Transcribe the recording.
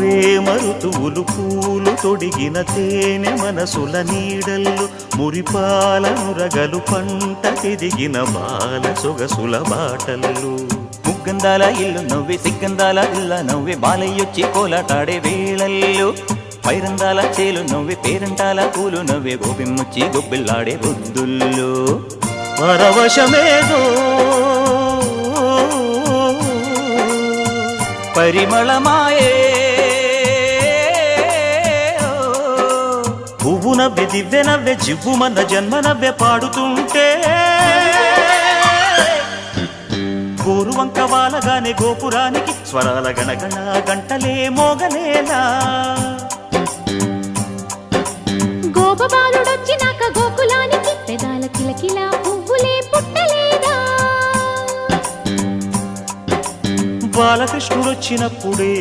ప్రేమ ఋతువులు పూలు తొడిగిన తేనె మనసుల నీడల్లు మురిపాలనురగలు పంట తిరిగిన బాల సొగసుల బాటలు ముగ్గందాల ఇల్లు నవ్వి సిగ్గందాల ఇల్ల నవ్వి బాలయ్యొచ్చి కోలాటాడే వేళల్లు. పైరందాల చేలు నవ్వి పేరంటాల పూలు నవ్వే గోపిమ్ముచ్చి గొబ్బిల్లాడే బుద్ధుల్లో పరవశమేదో పరిమళమాయే నవ్వె దివ్వె నవ్వె జివ్వు మన జన్మ నవ్వె పాడుతుంటే. గోరు వంక వాలగానే గోపురానికి స్వరాల గణగణ గంటలే మోగనేలా గోపబాలుడొచ్చినాక గోకులానికి పెదాల కిలకిల పువ్వులే పుట్టలేదా? బాలకృష్ణుడొచ్చినప్పుడే